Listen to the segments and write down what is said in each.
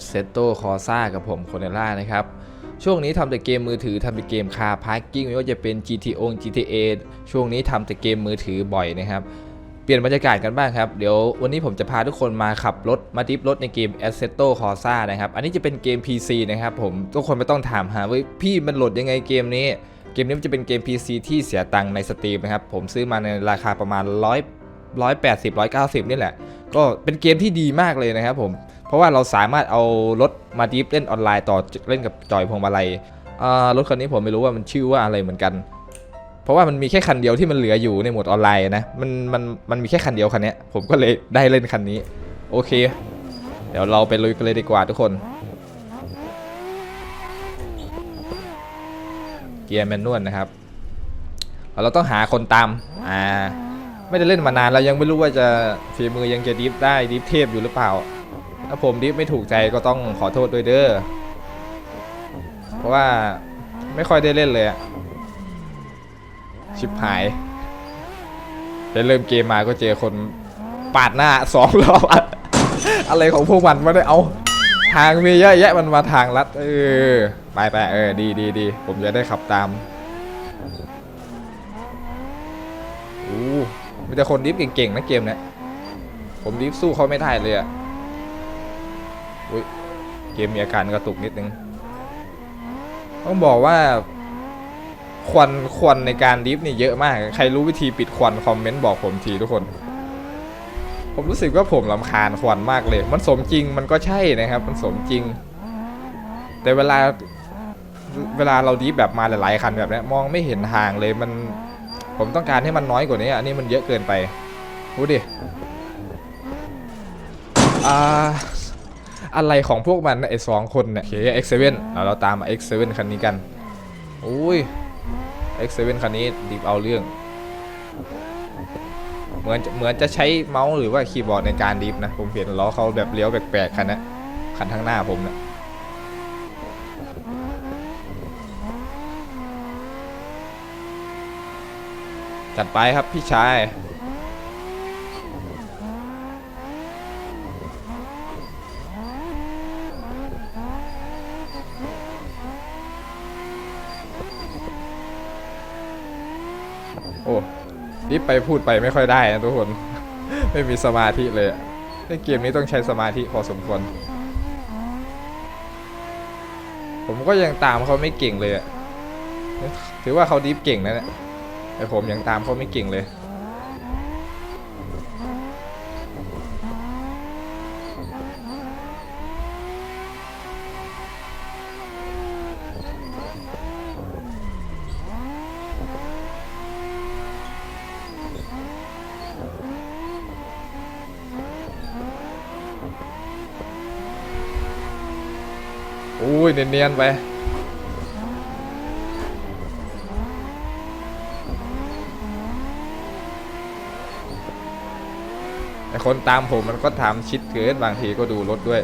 Assetto Corsa กับผมโคเนล่านะครับ ช่วงนี้ทำแต่เกมมือถือทำแต่เกมคาร์พาร์กิ้งไม่ว่าจะเป็น GTO GTA ช่วงนี้ทำแต่เกมมือถือบ่อยนะครับ เปลี่ยนบรรยากาศกันบ้างครับ เดี๋ยววันนี้ผมจะพาทุกคนมาขับรถมาดิฟรถในเกม Assetto Corsa นะครับ อันนี้จะเป็นเกม PC นะครับผมทุกคนไม่ต้องถามหาว่าพี่มันโหลดยังไงเกมนี้ เกมนี้มันจะเป็นเกม PC ที่เสียตังค์ในสตรีมนะครับ ผมซื้อมาในราคาประมาณ100 180 190 นี่แหละ ก็เป็นเกมที่ดีมากเลยนะครับผม เพราะว่าเราสามารถเอารถมาดิฟเล่นออนไลน์ต่อเล่นกับจอยพวงมาลัยรถคันนี้ผมไม่รู้ว่ามันชื่อว่าอะไรเหมือนกัน เพราะว่ามันมีแค่คันเดียวที่มันเหลืออยู่ในโหมดออนไลน์นะมันมันมันมีแค่คันเดียวคันนี้ผมก็เลยได้เล่นคันนี้ โอเค เดี๋ยวเราไปลุยกันเลยดีกว่าทุกคน เกียร์แมนนวลนะครับเราต้องหาคนตามอ่าไม่ได้เล่นมานานแล้วยังไม่รู้ว่าจะฝีมือยังจะดิฟได้ดิฟเทพอยู่หรือเปล่า ถ้าผมดิฟไม่ถูกใจก็ต้องขอโทษด้วยเด้อ เพราะว่าไม่ค่อยได้เล่นเลยอะชิบหายได้เริ่มเกมมาก็เจอคนปาดหน้าสองรอบอะไรของพวกมันไม่ได้เอา ทางมีเยอะแยะมันมาทางลัดเออไปไปเออดีดีดีผมจะได้ขับตามอู้มีแต่คนดิฟเก่งๆนะเกมเนี้ยผมดิฟสู้เขาไม่ได้เลยอะ อุ้ยเกมมีอาการกระตุกนิดนึง ต้องบอกว่า ควันควันในการดิฟนี่เยอะมาก ใครรู้วิธีปิดควันคอมเมนต์บอกผมทีทุกคน ผมรู้สึกว่าผมลำคาญควันมากเลย มันสมจริงมันก็ใช่นะครับ มันสมจริง แต่เวลาเวลาเราดิฟแบบมาหลายๆคันแบบนี้มองไม่เห็นทางเลยมัน ผมต้องการให้มันน้อยกว่านี้อันนี้มันเยอะเกินไปดูดิอ่า อะไรของพวกมันไอ้สองคนเนี่ยโอเค X7 เราเราตามมา X7 คันนี้กันอุ้ย X7 คันนี้ดิบเอาเรื่อง เหมือนจะเหมือนจะใช้เมาส์หรือว่าคีย์บอร์ดในการดิฟนะ ผมเห็นล้อเขาแบบเลี้ยวแปลกๆคันนะคันข้างหน้าผมนะจัดไปครับพี่ชาย โอ้ รีบไปพูดไปไม่ค่อยได้นะทุกคน ไม่มีสมาธิเลยอะในเกมนี้ต้องใช้สมาธิพอสมควร ผมก็ยังตามเขาไม่เก่งเลยถือว่าเขาดิฟเก่งนะเนี่ยแต่ผมยังตามเขาไม่เก่งเลย อุ้ยเนียนๆไปไอคนตามผมมันก็ถามชิดเกินบางทีก็ดูรถด้วย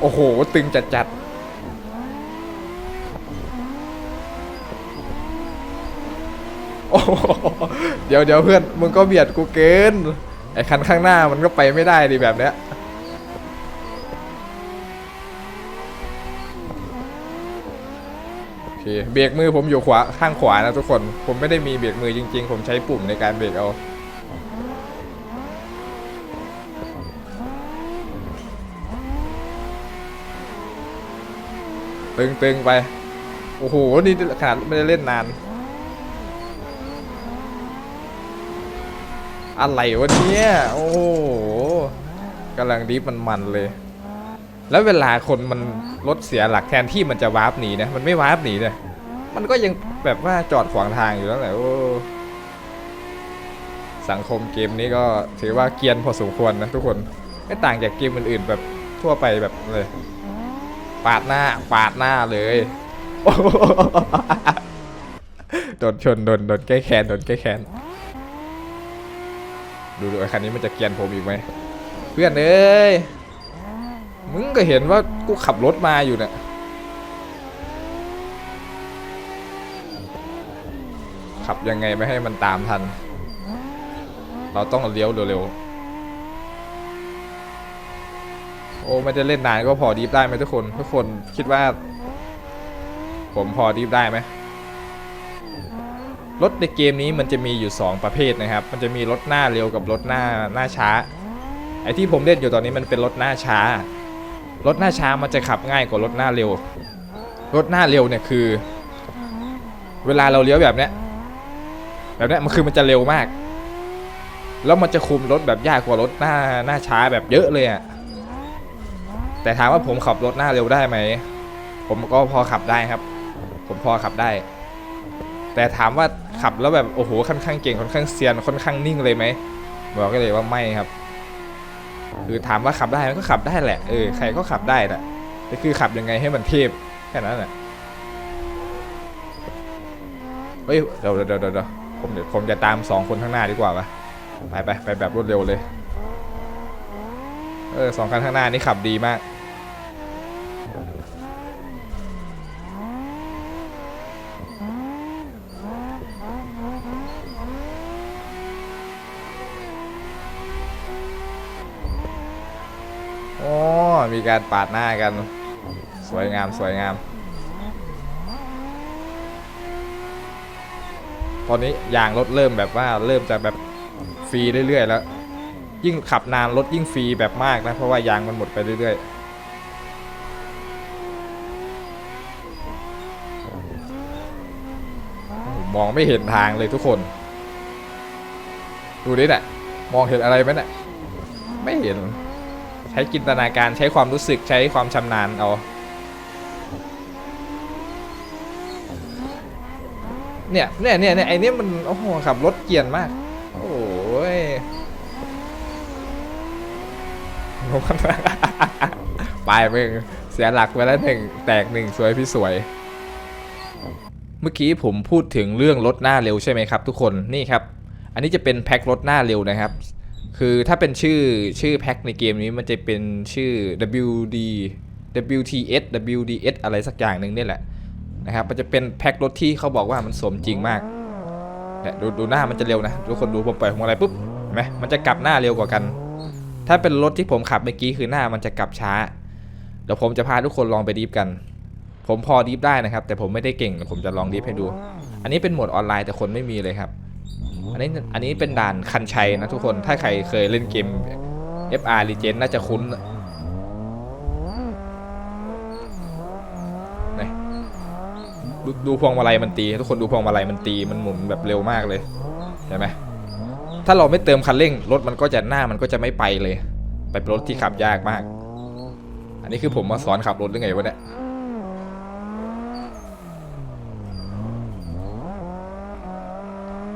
โอ้โห ตึงจัดจัดโอ้เดี๋ยวเดี๋ยวเพื่อน มึงก็เบียดกูเกิน ไอ้คันข้างหน้ามันก็ไปไม่ได้ดิแบบเนี้ยโอเคเบรกมือผมอยู่ขวาข้างขวานะทุกคน ผมไม่ได้มีเบรกมือจริง ๆ ผมใช้ปุ่มในการเบรกเอา ตึงๆไป โอ้โห นี่ขนาดไม่ได้เล่นนาน อะไรวะเนี่ย โอ้โหกำลังดีมันมันๆเลย แล้วเวลาคนมันรถเสียหลักแทนที่มันจะวาร์ปหนีนะ มันไม่วาร์ปหนีเลย มันก็ยังแบบว่าจอดขวางทางอยู่แล้วแหละโอ้สังคมเกมนี้ก็ถือว่าเกียนพอสมควรนะทุกคน ไม่ต่างจากเกมอื่นๆแบบทั่วไปแบบเลย ปาดหน้า ปาดหน้าเลยโอ้โหโดนชน โดน โดนแก้แค้น โดนแก้แค้น ดูดูไอ้คันนี้มันจะเกียนผมอีกไหม เพื่อนเอ้ย มึงก็เห็นว่ากูขับรถมาอยู่เนี่ยขับยังไงไม่ให้มันตามทัน เราต้องเลี้ยวเร็วๆ โอ้ไม่ได้เล่นนานก็พอดีฟได้ไหมทุกคนทุกคนคิดว่า ผมพอดีฟได้ไหมรถในเกมนี้มันจะมีอยู่ 2 ประเภทนะครับ มันจะมีรถหน้าเร็วกับรถหน้าหน้าช้า ไอที่ผมเล่นอยู่ตอนนี้มันเป็นรถหน้าช้า รถหน้าช้ามันจะขับง่ายกว่ารถหน้าเร็ว รถหน้าเร็วเนี่ยคือ เวลาเราเลี้ยวแบบเนี้ย แบบเนี้ยมันคือมันจะเร็วมาก แล้วมันจะคุมรถแบบยากกว่ารถหน้าหน้าช้าแบบเยอะเลยอะ แต่ถามว่าผมขับรถหน้าเร็วได้ไหม ผมก็พอขับได้ครับ ผมพอขับได้ แต่ถามว่าขับแล้วแบบโอ้โหค่อนข้างเก่งค่อนข้างเซียนค่อนข้างนิ่งเลยไหมบอกก็เลยว่าไม่ครับ คือถามว่าขับได้มันก็ขับได้แหละเออใครก็ขับได้แหละแต่คือขับยังไงให้มันเทพแค่นั้นแหละเฮ้ยเดี๋ยวเดี๋ยวเดี๋ยวเดี๋ยวผมเดี๋ยวผมจะตามสองคนข้างหน้าดีกว่าปะไปไปไปแบบรวดเร็วเลย เออสองคันข้างหน้านี่ขับดีมาก โอ้มีการปาดหน้ากัน สวยงามสวยงาม ตอนนี้ยางรถเริ่มแบบว่าเริ่มจะแบบฟรีเรื่อยๆแล้ว ยิ่งขับนานรถยิ่งฟรีแบบมากนะ เพราะว่ายางมันหมดไปเรื่อยๆมองไม่เห็นทางเลยทุกคน ดูดิน่ะมองเห็นอะไรไหมน่ะไม่เห็น ช้จินตนาการใช้ความรู้สึกใช้ความชำนาญเอาเนี่ยเนี่ยเนี่ยเนี่ยไอเนี้ยมันโอ้โหขับรถเกียนมาก โอ้ยงงมากไปมึงเสียหลักไปแล้วหนึ่งแตกหนึ่งสวยพี่สวย เมื่อกี้ผมพูดถึงเรื่องรถหน้าเร็วใช่ไหมครับทุกคนนี่ครับ อันนี้จะเป็นแพ็ครถหน้าเร็วนะครับ คือถ้าเป็นชื่อชื่อแพ็คในเกมนี้มันจะเป็นชื่อ WD WTS WDS อะไรสักอย่างหนึ่งนี่แหละนะครับ มันจะเป็นแพ็ครถที่เขาบอกว่ามันสมจริงมากเนี่ยดูดูหน้ามันจะเร็วนะ ทุกคนดูผมปล่อยของอะไรปุ๊บเห็นไหมมันจะกลับหน้าเร็วกว่ากัน ถ้าเป็นรถที่ผมขับเมื่อกี้คือหน้ามันจะกลับช้า เดี๋ยวผมจะพาทุกคนลองไปดีฟกัน ผมพอดีฟได้นะครับ แต่ผมไม่ได้เก่ง ผมจะลองดีฟให้ดู อันนี้เป็นโหมดออนไลน์แต่คนไม่มีเลยครับ อันนี้อันนี้เป็นด่านคันชัยนะทุกคนถ้าใครเคยเล่นเกม FR Legend น่าจะคุ้นนีดูดูพวงมาลัยมันตี ทุกคนดูพวงมาลัยมันตีมันหมุนแบบเร็วมากเลยเห็นไหมถ้าเราไม่เติมคันเร่งรถมันก็จะหน้ามันก็จะไม่ไปเลย ไปเป็นรถที่ขับยากมาก อันนี้คือผมมาสอนขับรถหรือไงวะเนี่ย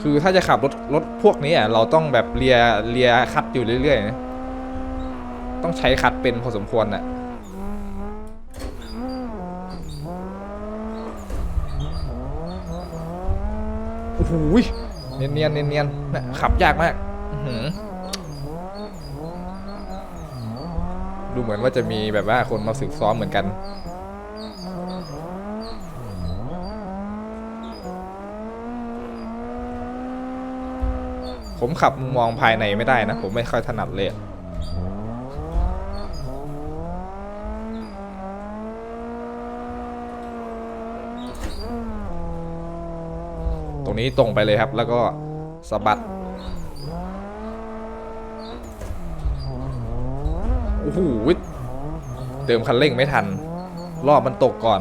คือถ้าจะขับรถรถพวกนี้อะเราต้องแบบเลียเลียคัดอยู่เรื่อยๆนะต้องใช้คัดเป็นพอสมควรอะโอ้โหเนียนเนียนเนียนเนียนๆนะขับยากมากดูเหมือนว่าจะมีแบบว่าคนมาฝึกซ้อมเหมือนกัน ผมขับมุมมองภายในไม่ได้นะ ผมไม่ค่อยถนัดเลยตรงนี้ตรงไปเลยครับ แล้วก็สะบัดโอ้โหเติมคันเร่งไม่ทัน รอบมันตกก่อน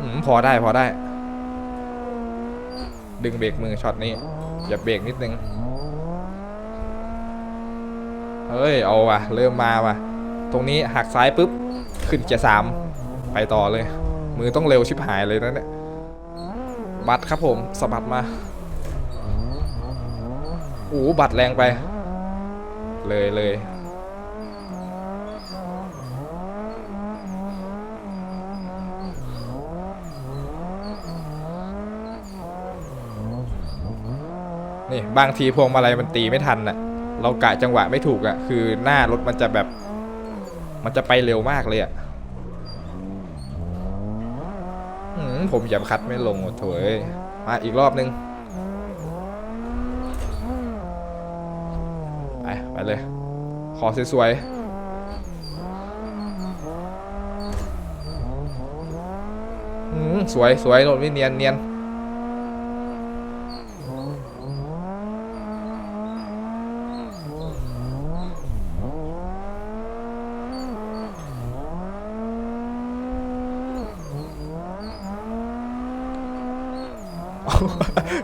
อืม พอได้พอได้ ดึงเบรกมือช็อตนี้อย่าเบรกนิดนึง เฮ้ย เอาว่ะ เริ่มมาว่ะ ตรงนี้หักซ้ายปุ๊บ ขึ้นเกียร์สามไปต่อเลย มือต้องเร็วชิบหายเลยนะเนี่ย บัตรครับผมสะบัดมาโอ้โหบัตรแรงไป เลยเลย นี่บางทีพวงมาลัยมันตีไม่ทันอะเรากะจังหวะไม่ถูกอะคือหน้ารถมันจะแบบ มันจะไปเร็วมากเลยอะผมหยับคัดไม่ลงโถยมาอีกรอบนึงไปไปเลย ขอสวยๆสวยสวยโดนไม่เนียนเนียน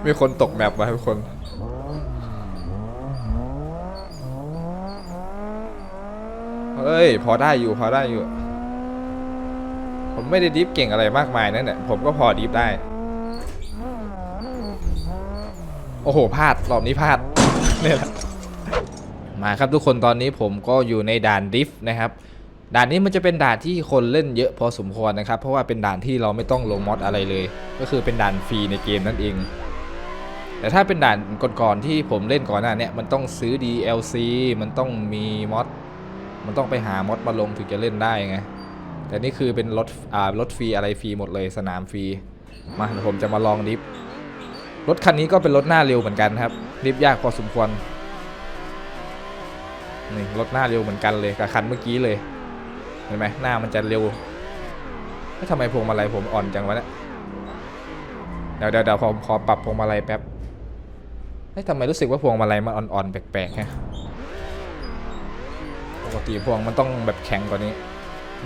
มีคนตกแมปมาทุกคน เฮ้ย พอได้อยู่พอได้อยู่ ผมไม่ได้ดิฟเก่งอะไรมากมายนั่นแหละผมก็พอดิฟได้ โอ้โหพลาดรอบนี้พลาดเนี่ยแหละมาครับทุกคนตอนนี้ผมก็อยู่ในด่านดิฟนะครับ ด่านนี้มันจะเป็นด่านที่คนเล่นเยอะพอสมควรนะครับ เพราะว่าเป็นด่านที่เราไม่ต้องลงมอดอะไรเลย ก็คือเป็นด่านฟรีในเกมนั่นเอง แต่ถ้าเป็นด่านก่อนๆที่ผมเล่นก่อนหน้าเนี้มันต้องซื้อ DLC มันต้องมีมอดมันต้องไปหามอดมาลงถึงจะเล่นได้ไงแต่นี่คือเป็นรถอ่ารถฟรีอะไรฟรีหมดเลยสนามฟรีมาผมจะมาลองดิฟรถคันนี้ก็เป็นรถหน้าเร็วเหมือนกันครับดิฟยากพอสมควรนี่รถหน้าเร็วเหมือนกันเลยกับคันเมื่อกี้เลย เห็นไหมหน้ามันจะเร็วเฮ้ยทำไมพวงมาลัยผมอ่อนจังวะเนี่ยเดี๋ยวเดี๋ยวผมขอปรับพวงมาลัยแป๊บเฮ้ยทำไมรู้สึกว่าพวงมาลัยมันอ่อนๆแปลกๆฮะปกติพวงมันต้องแบบแข็งกว่านี้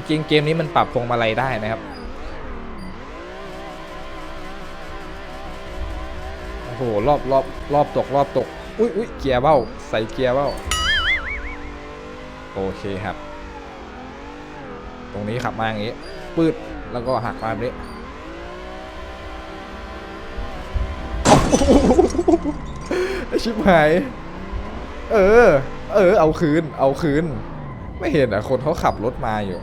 จริงเกมนี้มันปรับพวงมาลัยได้นะครับโอ้โหรอบรอบรอบตกรอบตก อุ้ยอุ้ยเกียร์เบ้า ใส่เกียร์เบ้า โอเคครับ ตรงนี้ขับมาอย่างนี้ปืดแล้วก็หักมาแบบนี้ชิบหาย เออ เออ เอาคืน เอาคืน ไม่เห็นอะ คนเขาขับรถมาอยู่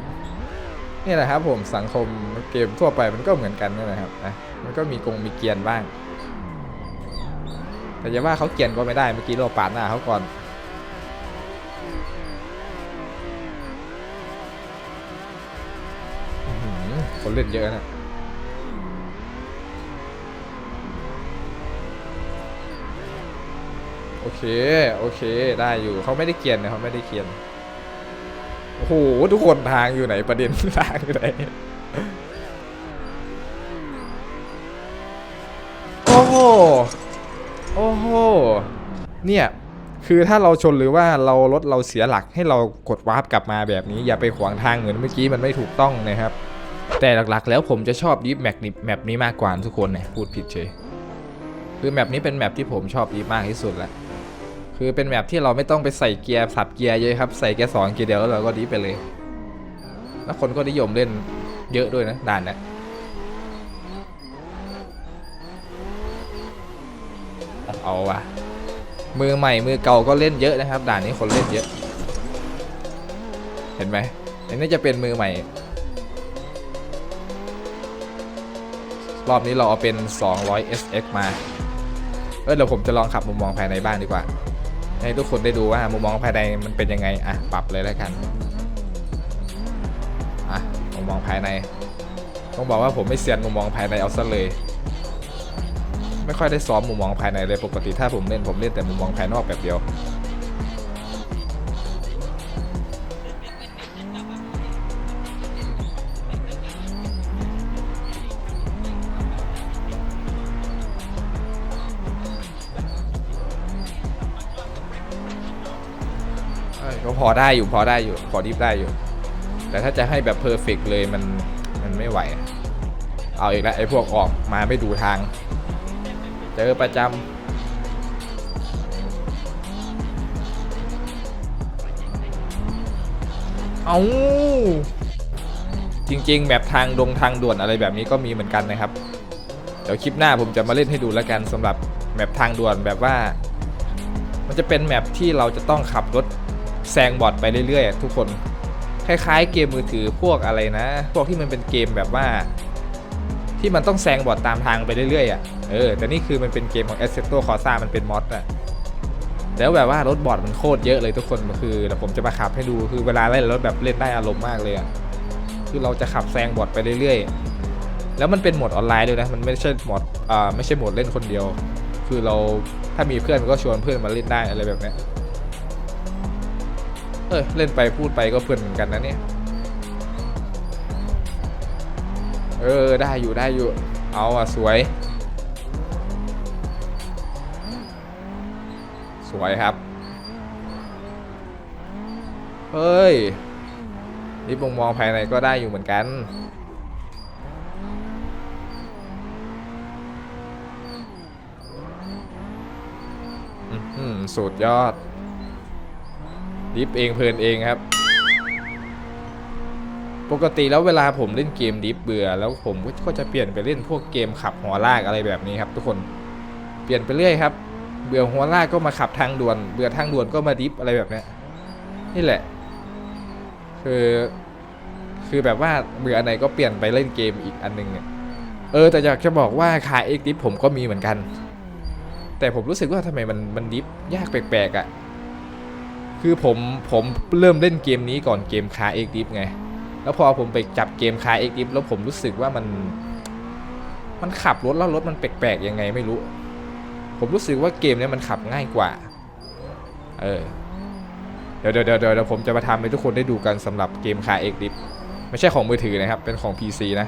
นี่แหละครับผมสังคมเกมทั่วไปมันก็เหมือนกันนี่แหละครับนะมันก็มีกงมีเกียนบ้าง แต่อย่าว่าเขาเกียนก็ไม่ได้เมื่อกี้เราปาดหน้าเขาก่อน อื้อหือ คนเล่นเยอะนะโอเค โอเค ได้อยู่เขาไม่ได้เกียนนะเขาไม่ได้เกียนโอ้โหทุกคนทางอยู่ไหนประเด็นทางอยู่ไหนโอ้โหโอ้โหเนี่ยคือถ้าเราชนหรือว่าเรารถเราเสียหลักให้เรากดวาร์ปกลับมาแบบนี้ อย่าไปขวางทางเหมือนเมื่อกี้มันไม่ถูกต้องนะครับ แต่หลักๆ แล้วผมจะชอบดิฟแมปนี้แมปนี้มากกว่าทุกคนเนี่ยพูดผิดเฉยคือแมปนี้เป็นแมปที่ผมชอบดิฟมากที่สุดแล้วคือเป็นแมปที่เราไม่ต้องไปใส่เกียร์สับเกียร์เยอะครับใส่แค่สองเกียร์เดียวแล้วเราก็ดิไปเลย แล้วคนก็นิยมเล่นเยอะด้วยนะด่านนี้ยเอาวะมือใหม่มือเก่าก็เล่นเยอะนะครับ ด่านนี้คนเล่นเยอะ เห็นไหมอันนี้จะเป็นมือใหม่ รอบนี้เราเอาเป็น 200 SX มา เออเดี๋ยวผมจะลองขับมุมมองภายในบ้างดีกว่า ให้ทุกคนได้ดูว่ามุมมองภายในมันเป็นยังไง อะ ปรับเลยแล้วกัน อะ มุมมองภายใน ต้องบอกว่าผมไม่เซียนมุมมองภายในเอาซะเลย ไม่ค่อยได้ซ้อมมุมมองภายในเลย ปกติถ้าผมเล่นผมเล่นแต่มุมมองภายนอกแบบเดียว พอได้อยู่พอได้อยู่พอดิฟได้อยู่ แต่ถ้าจะให้แบบเพอร์เฟกเลยมันมันไม่ไหว เอาอีกแล้วไอ้พวกออกมาไม่ดูทาง เจอประจำเอาจริงๆ แบบทางดงทางด่วนอะไรแบบนี้ก็มีเหมือนกันนะครับ เดี๋ยวคลิปหน้าผมจะมาเล่นให้ดูแล้วกันสำหรับแมปทางด่วนแบบว่า มันจะเป็นแมปที่เราจะต้องขับรถ แซงบอดไปเรื่อยๆ ทุกคนคล้ายๆ เกมมือถือพวกอะไรนะ พวกที่มันเป็นเกมแบบว่า ที่มันต้องแซงบอร์ดตามทางไปเรื่อยๆอะเออแต่นี่คือมันเป็นเกมของ Assetto Corsa มันเป็นมอดอะแล้วแบบว่ารถบอดมันโคตรเยอะเลยทุกคนคือเดี๋ยวผมจะมาขับให้ดูคือเวลาเล่นรถแบบเล่นได้อารมณ์มากเลยอะคือเราจะขับแซงบอดไปเรื่อยๆ แล้วมันเป็นโหมดออนไลน์ด้วยนะ มันไม่ใช่โหมดอ่าไม่ใช่โหมดเล่นคนเดียว คือเราถ้ามีเพื่อนก็ชวนเพื่อนมาเล่นได้อะไรแบบเนี้ย เออเล่นไปพูดไปก็เพลินเหมือนกันนะเนี่ย เออได้อยู่ได้อยู่ เอาอะสวย สวยครับ เฮ้ย นี่มองมองภายในก็ได้อยู่เหมือนกันอื้อหือสุดยอด ดิฟเองเพลินเองครับ ปกติแล้วเวลาผมเล่นเกมดิฟเบื่อ แล้วผมก็จะเปลี่ยนไปเล่นพวกเกมขับหัวลากอะไรแบบนี้ครับ ทุกคนเปลี่ยนไปเรื่อยครับ เบื่อหัวลากก็มาขับทางด่วน เบื่อทางด่วนก็มาดิฟอะไรแบบนี้นี่แหละ คือคือแบบว่าเบื่ออันไหนก็เปลี่ยนไปเล่นเกมอีกอันหนึงเนี่ยเออแต่อยากจะบอกว่าคาเอ็กดิฟผมก็มีเหมือนกัน แต่ผมรู้สึกว่าทำไมมันมันดิฟยากแปลกๆอะ่ะ คือผมผมเริ่มเล่นเกมนี้ก่อนเกมคาเอ็กดิฟไง แล้วพอผมไปจับเกมคาเอ็กดิฟแล้วผมรู้สึกว่ามัน มันขับรถแล้วรถมันแปลกๆยังไงไม่รู้ ผมรู้สึกว่าเกมนี้มันขับง่ายกว่า เออ เดี๋ยวเดี๋ยวเดี๋ยวเดี๋ยวผมจะมาทำให้ทุกคนได้ดูกันสำหรับเกมคาเอ็กดิฟไม่ใช่ของมือถือนะครับ เป็นของ PC นะ